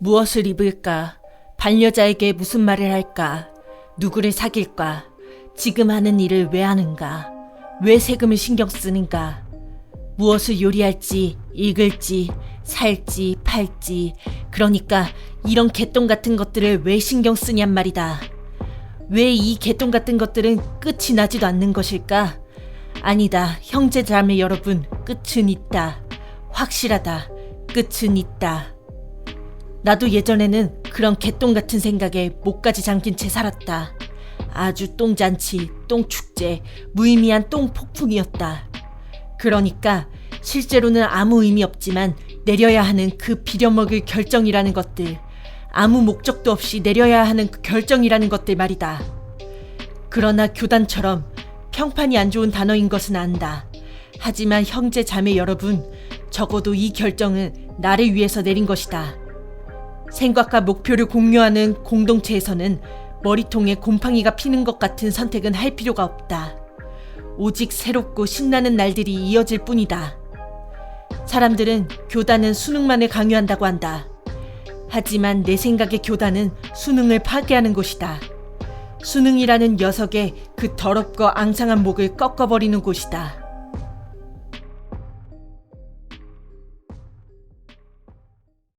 무엇을 입을까? 반려자에게 무슨 말을 할까? 누구를 사귈까? 지금 하는 일을 왜 하는가? 왜 세금을 신경 쓰는가? 무엇을 요리할지, 읽을지, 살지, 팔지. 그러니까 이런 개똥 같은 것들을 왜 신경 쓰냔 말이다. 왜 이 개똥 같은 것들은 끝이 나지도 않는 것일까? 아니다, 형제 자매 여러분, 끝은 있다. 확실하다. 끝은 있다. 나도 예전에는 그런 개똥 같은 생각에 목까지 잠긴 채 살았다. 아주 똥잔치, 똥축제, 무의미한 똥폭풍이었다. 그러니까 실제로는 아무 의미 없지만 내려야 하는 그 비려먹을 결정이라는 것들, 아무 목적도 없이 내려야 하는 그 결정이라는 것들 말이다. 그러나 교단처럼 평판이 안 좋은 단어인 것은 안다. 하지만 형제 자매 여러분, 적어도 이 결정은 나를 위해서 내린 것이다. 생각과 목표를 공유하는 공동체에서는 머리통에 곰팡이가 피는 것 같은 선택은 할 필요가 없다. 오직 새롭고 신나는 날들이 이어질 뿐이다. 사람들은 교단은 수능만을 강요한다고 한다. 하지만 내 생각의 교단은 수능을 파괴하는 곳이다. 수능이라는 녀석의 그 더럽고 앙상한 목을 꺾어버리는 곳이다.